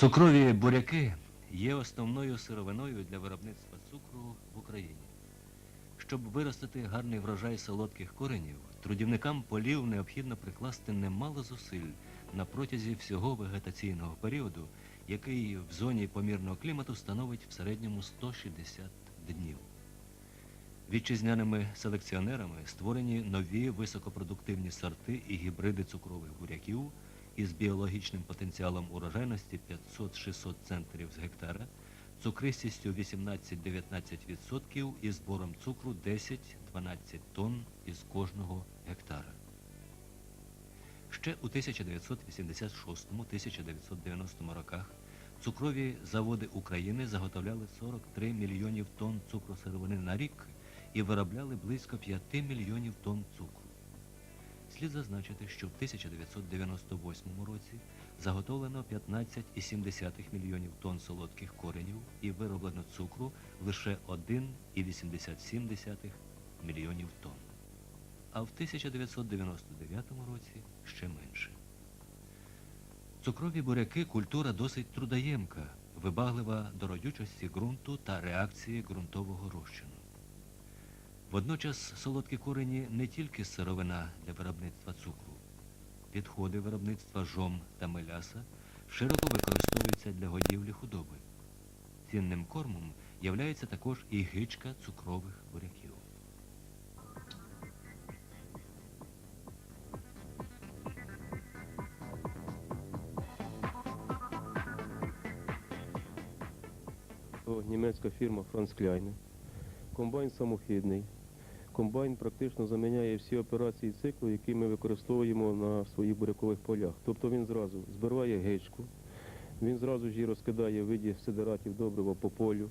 Цукрові буряки є основною сировиною для виробництва цукру в Україні. Щоб виростити гарний врожай солодких коренів, трудівникам полів необхідно прикласти немало зусиль на протязі всього вегетаційного періоду, який в зоні помірного клімату становить в середньому 160 днів. Вітчизняними селекціонерами створені нові високопродуктивні сорти і гібриди цукрових буряків із біологічним потенціалом урожайності 500-600 центнерів з гектара, цукристістю 18-19% і збором цукру 10-12 тонн із кожного гектара. Ще у 1986-1990 роках цукрові заводи України заготовляли 43 мільйонів тонн цукросировини на рік і виробляли близько 5 мільйонів тонн цукру. Слід зазначити, що в 1998 році заготовлено 15,7 мільйонів тонн солодких коренів і вироблено цукру лише 1,87 мільйонів тонн. А в 1999 році ще менше. Цукрові буряки культура досить трудоємка, вибаглива до родючості ґрунту та реакції ґрунтового розчину. Водночас солодкі корені не тільки сировина для виробництва цукру. Відходи виробництва жом та меляса широко використовуються для годівлі худоби. Цінним кормом являється також і гичка цукрових буряків. Німецька фірма Франц Кляйне. Комбайн самохідний. Комбайн практично заміняє всі операції циклу, які ми використовуємо на своїх бурякових полях. Тобто він зразу збирає гичку, він зразу ж її розкидає в виді сидератів добрива по полю,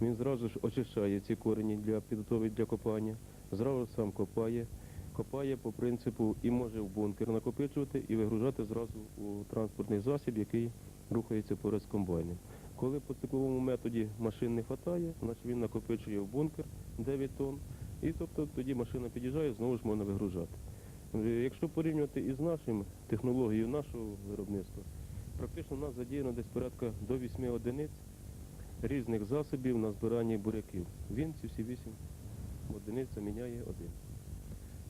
він зразу ж очищає ці корені для підготовить для копання, зразу сам копає, копає по принципу і може в бункер накопичувати і вигружати зразу у транспортний засіб, який рухається поряд з комбайном. Коли по цикловому методі машин не вистачає, значить він накопичує в бункер 9 тонн, і тобто тоді машина під'їжджає, знову ж можна вигружати. Е, Якщо порівнювати із нашим технологією нашого виробництва, практично у нас задіяно десь порядка до 8 одиниць різних засобів на збирання буряків. Він ці всі 8 одиниць заміняє один.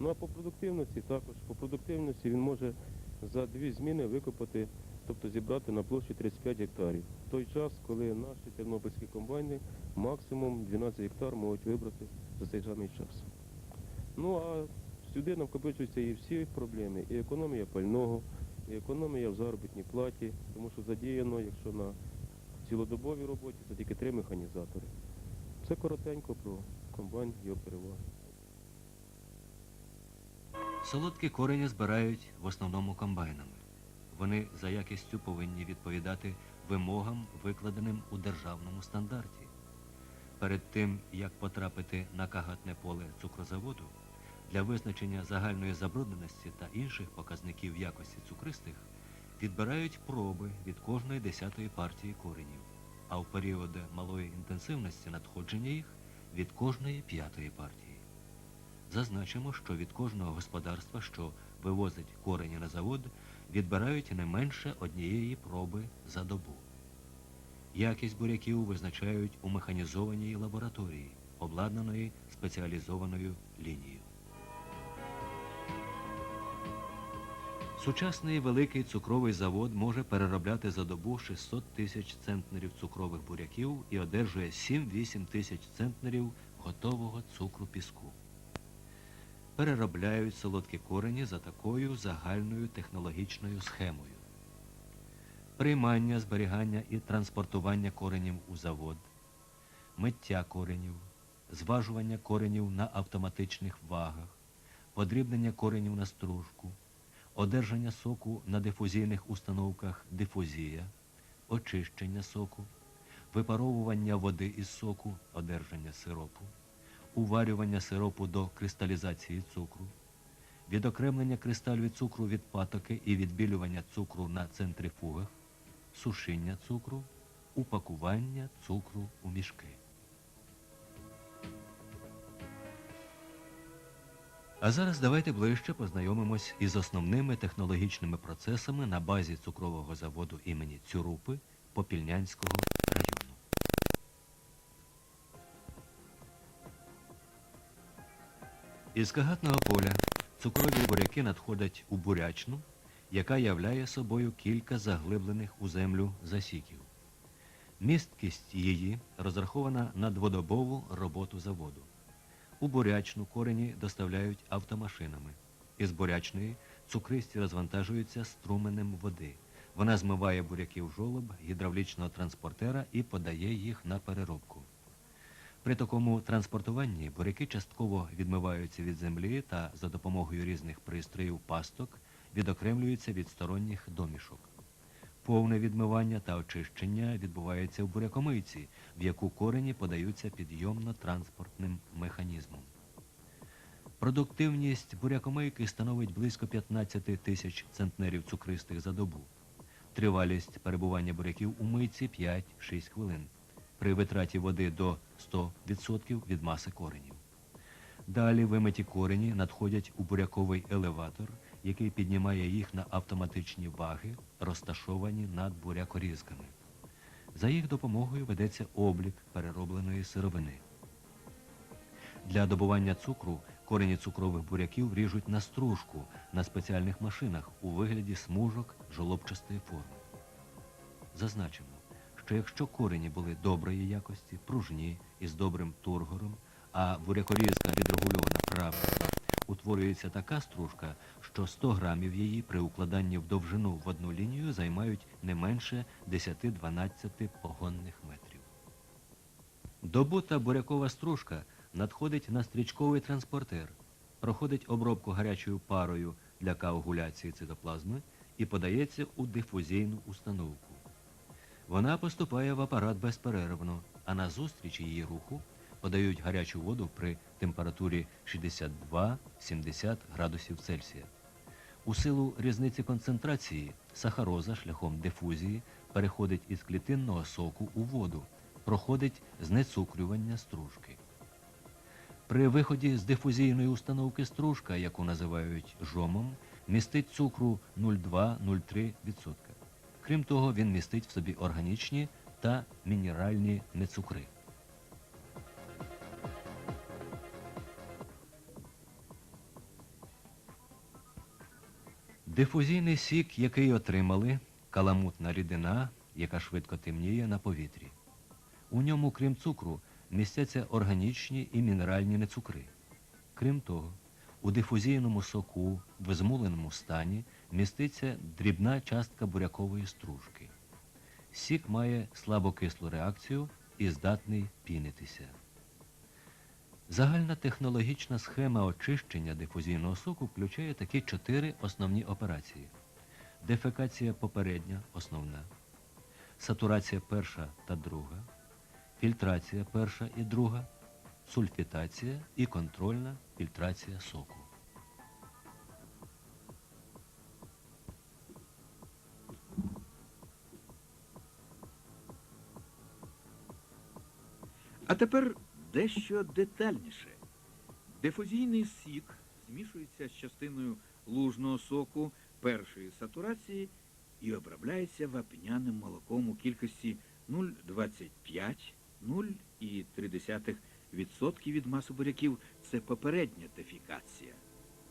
Ну а по продуктивності також. По продуктивності він може за дві зміни викопати, тобто зібрати на площі 35 гектарів. В той час, коли наші тернопільські комбайни максимум 12 гектар можуть вибрати за цей самий час. Ну а сюди накопичуються і всі проблеми, і економія пального, і економія в заробітній платі, тому що задіяно, якщо на цілодобовій роботі, це тільки три механізатори. Це коротенько про комбайн, його переваги. Солодкі корені збирають в основному комбайнами. Вони за якістю повинні відповідати вимогам, викладеним у державному стандарті. Перед тим, як потрапити на кагатне поле цукрозаводу, для визначення загальної забрудненості та інших показників якості цукристих відбирають проби від кожної десятої партії коренів, а в періоди малої інтенсивності надходження їх від кожної п'ятої партії. Зазначимо, що від кожного господарства, що вивозить корені на завод, відбирають не менше однієї проби за добу. Якість буряків визначають у механізованій лабораторії, обладнаної спеціалізованою лінією. Сучасний великий цукровий завод може переробляти за добу 600 тисяч центнерів цукрових буряків і одержує 7-8 тисяч центнерів готового цукру піску переробляють солодкі корені за такою загальною технологічною схемою. Приймання, зберігання і транспортування коренів у завод, миття коренів, зважування коренів на автоматичних вагах, подрібнення коренів на стружку, одержання соку на дифузійних установках дифузія, очищення соку, випаровування води із соку, одержання сиропу, уварювання сиропу до кристалізації цукру, відокремлення кристалів цукру від патоки і відбілювання цукру на центрифугах, сушіння цукру, упакування цукру у мішки. А зараз давайте ближче познайомимось із основними технологічними процесами на базі цукрового заводу імені Цюрупи Попільнянського району. Із кагатного поля цукрові буряки надходять у бурячну, яка являє собою кілька заглиблених у землю засіків. Місткість її розрахована на дводобову роботу заводу. У бурячну корені доставляють автомашинами. Із бурячної цукристі розвантажуються струменем води. Вона змиває буряки в жолоб гідравлічного транспортера і подає їх на переробку. При такому транспортуванні буряки частково відмиваються від землі та за допомогою різних пристроїв пасток відокремлюються від сторонніх домішок. Повне відмивання та очищення відбувається в бурякомийці, в яку корені подаються підйомно-транспортним механізмом. Продуктивність бурякомийки становить близько 15 тисяч центнерів цукристих за добу. Тривалість перебування буряків у мийці 5-6 хвилин. При витраті води до 100% від маси коренів. Далі вимиті корені надходять у буряковий елеватор, який піднімає їх на автоматичні ваги, розташовані над бурякорізками. За їх допомогою ведеться облік переробленої сировини. Для добування цукру корені цукрових буряків ріжуть на стружку на спеціальних машинах у вигляді смужок жолобчастої форми. Зазначимо, що якщо корені були доброї якості, пружні і з добрим тургором, а бурякорізка відрегульована правильно, утворюється така стружка, що 100 грамів її при укладанні в довжину в одну лінію займають не менше 10-12 погонних метрів. Добута бурякова стружка надходить на стрічковий транспортер, проходить обробку гарячою парою для коагуляції цитоплазми і подається у дифузійну установку. Вона поступає в апарат безперервно, а назустріч її руху подають гарячу воду при температурі 62-70 градусів Цельсія. У силу різниці концентрації сахароза шляхом дифузії переходить із клітинного соку у воду, проходить знецукрювання стружки. При виході з дифузійної установки стружка, яку називають жомом, містить цукру 0,2-0,3%. Крім того, він містить в собі органічні та мінеральні нецукри. Дифузійний сік, який отримали, каламутна рідина, яка швидко темніє на повітрі. У ньому, крім цукру, містяться органічні і мінеральні нецукри. Крім того, у дифузійному соку в змуленому стані міститься дрібна частка бурякової стружки. Сік має слабокислу реакцію і здатний пінитися. Загальна технологічна схема очищення дифузійного соку включає такі чотири основні операції. Дефекація попередня основна, сатурація перша та друга, фільтрація перша і друга, сульфітація і контрольна фільтрація соку. А тепер дещо детальніше. Дифузійний сік змішується з частиною лужного соку першої сатурації і обробляється вапняним молоком у кількості 0,25-0,3% від маси буряків. Це попередня дефікація.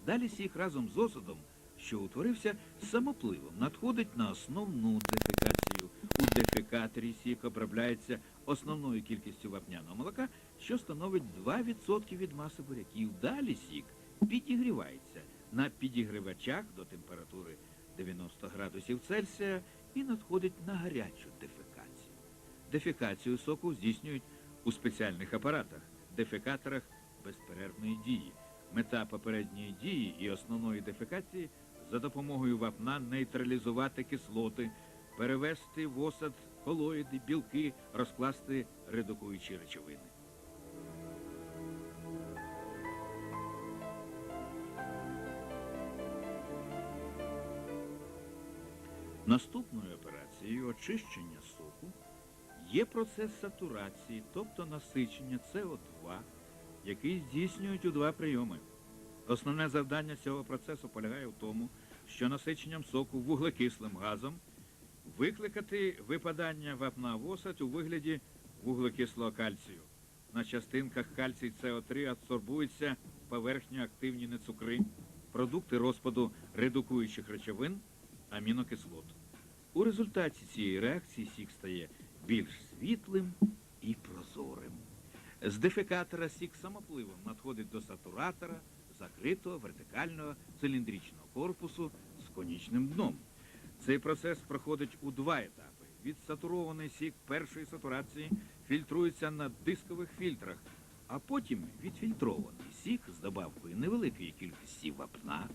Далі сік разом з осадом, що утворився, самопливом надходить на основну дефекацію. У дефекаторі сік обробляється основною кількістю вапняного молока, що становить 2% від маси буряків. Далі сік підігрівається на підігрівачах до температури 90 градусів Цельсія і надходить на гарячу дефекацію. Дефекацію соку здійснюють у спеціальних апаратах, дефекаторах безперервної дії. Мета попередньої дії і основної дефекації за допомогою вапна нейтралізувати кислоти, перевести в осад колоїди, білки, розкласти редукуючі речовини. Наступною операцією очищення соку є процес сатурації, тобто насичення СО2, який здійснюють у два прийоми. Основне завдання цього процесу полягає в тому, що насиченням соку вуглекислим газом Викликати випадання вапна в осадь у вигляді вуглекислого кальцію. На частинках кальцій СО3 адсорбуються поверхньоактивні нецукри, продукти розпаду редукуючих речовин, амінокислот. У результаті цієї реакції сік стає більш світлим і прозорим. З дефекатора сік самопливом надходить до сатуратора закритого вертикального циліндричного корпусу з конічним дном. Цей процес проходить у два етапи. Відсатурований сік першої сатурації фільтрується на дискових фільтрах, а потім відфільтрований сік з добавкою невеликої кількості вапна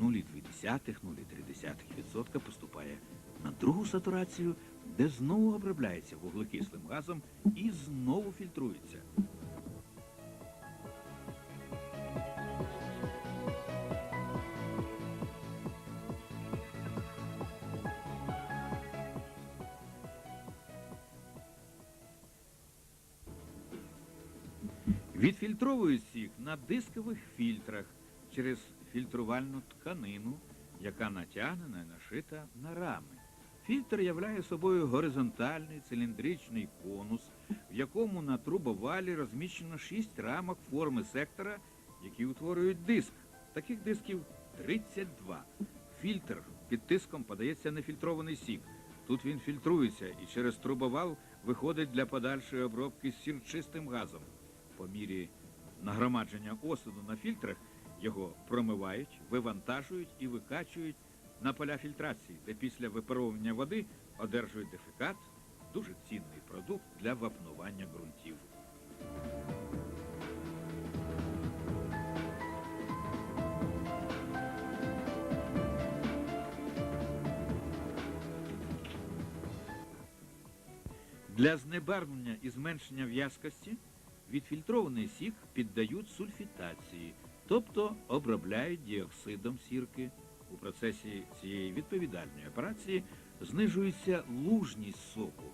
0,2-0,3% поступає на другу сатурацію, де знову обробляється вуглекислим газом і знову фільтрується. Відфільтровують сік на дискових фільтрах через фільтрувальну тканину, яка натягнена і нашита на рами. Фільтр являє собою горизонтальний циліндричний конус, в якому на трубовалі розміщено шість рамок форми сектора, які утворюють диск. Таких дисків 32. Фільтр під тиском подається нефільтрований сік. Тут він фільтрується і через трубовал виходить для подальшої обробки сірчистим газом. По мірі нагромадження осаду на фільтрах його промивають, вивантажують і викачують на поля фільтрації, де після випаровування води одержують дефекат, дуже цінний продукт для вапнування ґрунтів. Для знебарвлення і зменшення в'язкості відфільтрований сік піддають сульфітації, тобто обробляють діоксидом сірки. У процесі цієї відповідальної операції знижується лужність соку,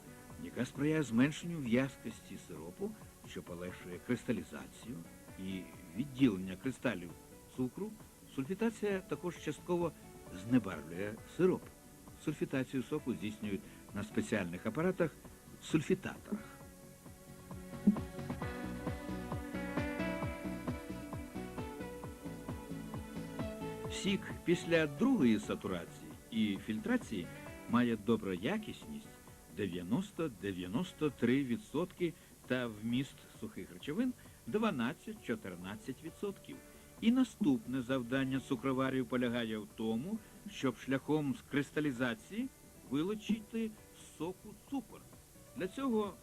яка сприяє зменшенню в'язкості сиропу, що полегшує кристалізацію і відділення кристалів цукру. Сульфітація також частково знебарвлює сироп. Сульфітацію соку здійснюють на спеціальних апаратах сульфітаторах. Сік після другої сатурації і фільтрації має доброякісність 90-93% та вміст сухих речовин 12-14%. І наступне завдання цукроварів полягає в тому, щоб шляхом з кристалізації вилучити соку цукор. Для цього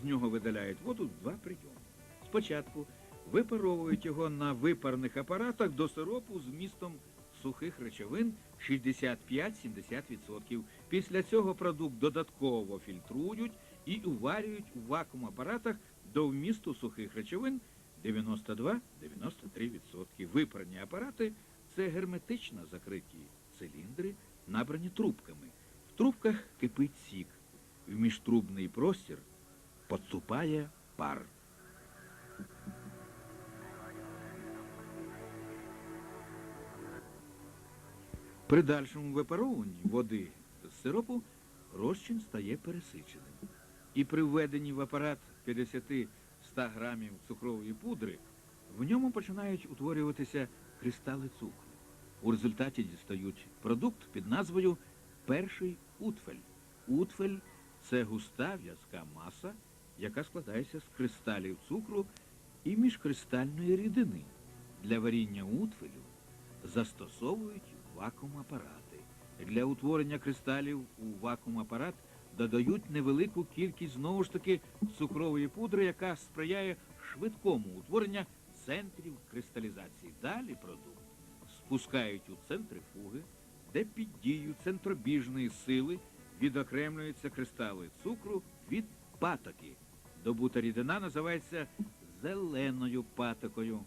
з нього видаляють воду два прийоми. Спочатку випаровують його на випарних апаратах до сиропу з містом сухих речовин 65-70%. Після цього продукт додатково фільтрують і уварюють у вакуум-апаратах до вмісту сухих речовин 92-93%. Випарні апарати це герметично закриті циліндри, набрані трубками. В трубках кипить сік. В міжтрубний простір поступає пар. При дальшому випаровуванні води з сиропу розчин стає пересиченим. І при введенні в апарат 50-100 грамів цукрової пудри в ньому починають утворюватися кристали цукру. У результаті дістають продукт під назвою перший утфель. Утфель це густа в'язка маса, яка складається з кристалів цукру і міжкристальної рідини. Для варіння утфелю застосовують вакуум-апарати. Для утворення кристалів у вакуум-апарат додають невелику кількість знову ж таки цукрової пудри, яка сприяє швидкому утворенню центрів кристалізації. Далі продукт спускають у центрифуги, де під дією центробіжної сили відокремлюються кристали цукру від патоки. Добута рідина називається зеленою патокою.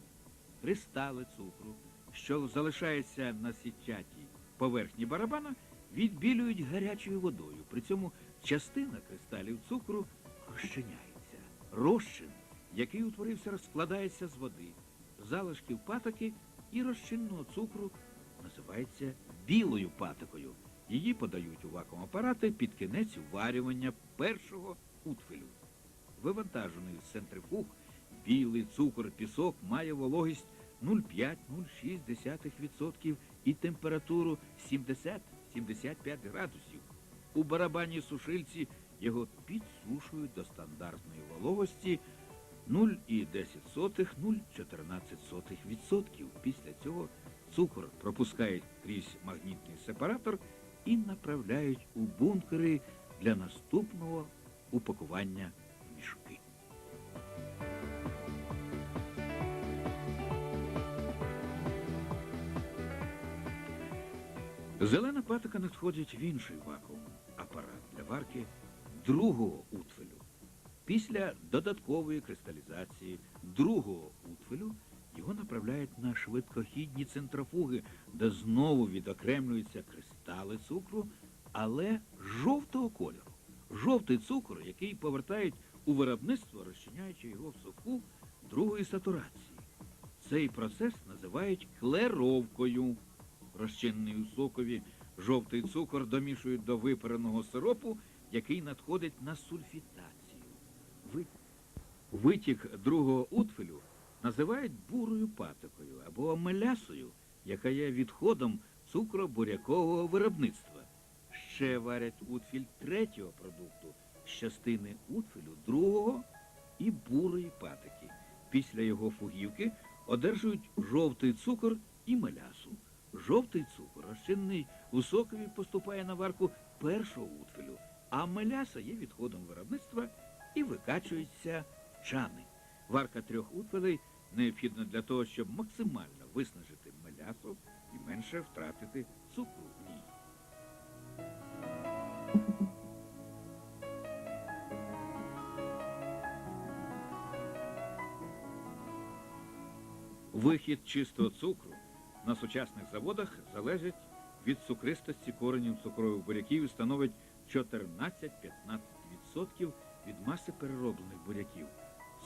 Кристали цукру, що залишаються на сітчатій поверхні барабана, відбілюють гарячою водою. При цьому частина кристалів цукру розчиняється. Розчин, який утворився, розкладається з води. Залишків патоки і розчинного цукру називається білою патокою. Її подають у вакуум-апарати під кінець варювання першого утфелю. Вивантажений з центрифуг білий цукор, пісок має вологість 0,5-0,6% і температуру 70-75 градусів. У барабані сушильці його підсушують до стандартної вологості 0,10-0,14%. Після цього цукор пропускають крізь магнітний сепаратор і направляють у бункери для наступного упакування Зелена патока надходить в інший вакуум апарат для варки другого утфелю. Після додаткової кристалізації другого утфелю його направляють на швидкохідні центрофуги, де знову відокремлюються кристали цукру, але жовтого кольору. Жовтий цукор, який повертають у виробництво, розчиняючи його в соку другої сатурації. Цей процес називають клеровкою. Розчинений у сокові жовтий цукор домішують до випареного сиропу, який надходить на сульфітацію. Витік другого утфелю називають бурою патокою або мелясою, яка є відходом цукробурякового виробництва. Ще варять утфіль третього продукту з частини утфелю другого і бурої патоки. Після його фугівки одержують жовтий цукор і мелясу. Жовтий цукор, розчинений у сокові, поступає на варку першого утфелю, а меляса є відходом виробництва і викачується чани. Варка трьох утфелей необхідна для того, щоб максимально виснажити мелясу і менше втратити цукру в ній. Вихід чистого цукру на сучасних заводах залежить від цукристості коренів цукрових буряків і становить 14-15% від маси перероблених буряків.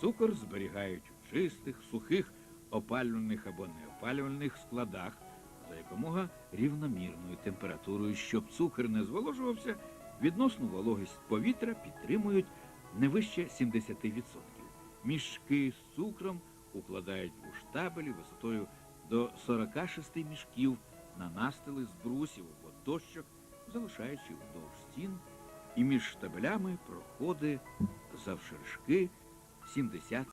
Цукор зберігають у чистих, сухих, опалювальних або неопалювальних складах за якомога рівномірною температурою, щоб цукор не зволожувався, відносну вологість повітря підтримують не вище 70%. Мішки з цукром укладають у штабелі висотою до 46 мішків нанастили з брусів або дощок, залишаючи вдовж стін, і між штабелями проходи завширшки 70